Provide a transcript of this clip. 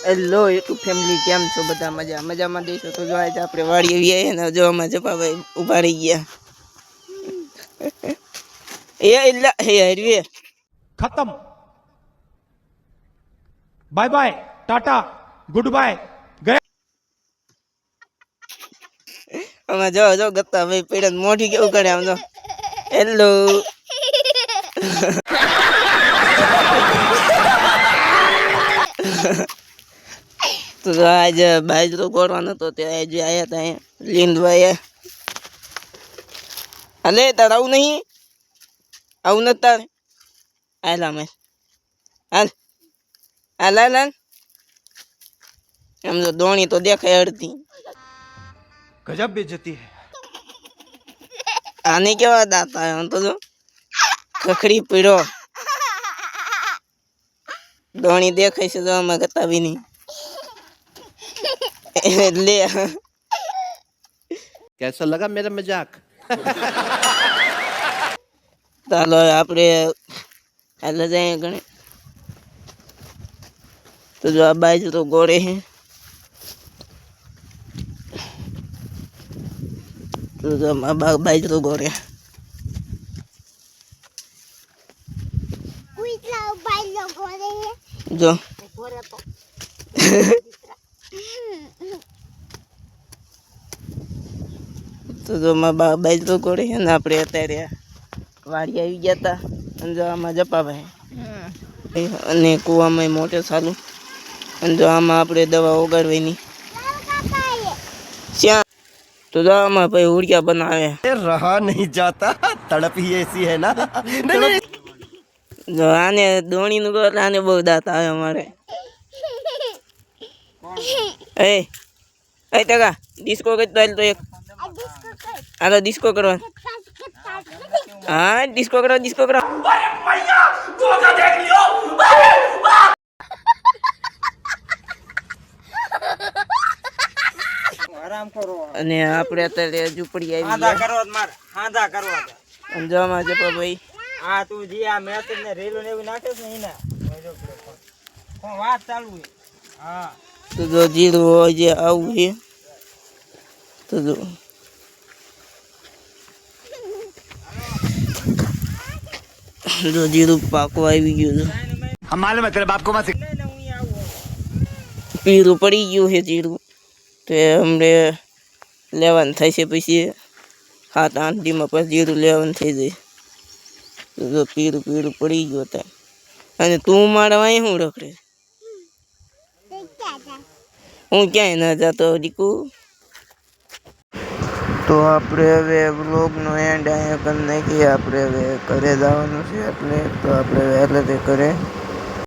Hello YouTube family કેમ છો બધા? મજા મજામાં દઈશું તો જોવા આપણે વાડી આવીએ ને જોવામાં જપાભાઈ ઊભા રહી ગયા. એ એટલે હે હરવે. ખતમ. Bye bye tata good bye ગયા અમે જો જો ગત્તા ભાઈ પેડન મોઢી કેવું કરે આમ જો. હેલો તો આજે બાજરો ગોળવાનો હતો તે આજે આવ્યા હતા અહીંયા લીંદભાઈએ અલે તાર આવું નહીં? આવું નથી તાર. આયલા અમે હાલ. હાલ હાલ હાલ એમ તો દોણી તો દેખાય અડધી. ગજબ બેજતી હે. આને કેવા દાતા એમ તો જો. ખખડી પીડો દોણી દેખાય છે તો અમે ગતાવી નહીં. લે कैसा लगा मेरा मजाक ચાલો હવે આપણે હાલે જાય ગણે તો જો આ બાજુ તો ગોળે છે તો જો આ બા બાજુ તો ગોળે જો તો જો બા બાજરો ગોળે છે ને આપણે અત્યારે વાડી આવી ગયા હતા અને જો આમાં જપાભાઈ અને કૂવામાં મોટે સારું અને જો આમાં આપણે દવા ઓગાડવાની શ્યાં તો જો આમાં ભાઈ ઉડિયા બનાવે. રહા નહીં જાતા. તડપ હી એસી હે ના. જો આને દોણીનું ગોળ આને બહુ દાંત આવે અમારે. એ એ ટકા ડિસ્કો કઈ તો એક. હાલો ડિસ્કો કરવા હા ડિસ્કો કરો ડિસ્કો કરો અને આપણે અત્યારે ઝૂંપડી આવી કરવા માર. હાંધા કરવા છે. જો આમાં ભાઈ. આ તું જે આ મેસેજ ને રેલો ને એવું નાખે છે એના કોણ વાત ચાલુ છે? હા. તો જો જીરું હોય જે આવું છે તો જો. જો જીરું પાકવા આવી ગયું છે. માલુમ હે બાપકો માંથી પીરું પડી ગયું છે જીરું. તો અમને લેવાનું થાય છે પછી. હાથ આઠ દીમાં પછી જીરું લેવાનું થઈ જાય. જો પીરું પીરું પડી ગયું હતા. અને તું મારા અહીં શું રખડે? હું ક્યાંય ના જતો દીકું તો આપણે હવે વ્લોગનો એન્ડ અહીંયા કરી નાખીએ. આપણે હવે ઘરે જવાનું છે એટલે તો આપણે વહેલે તે ઘરે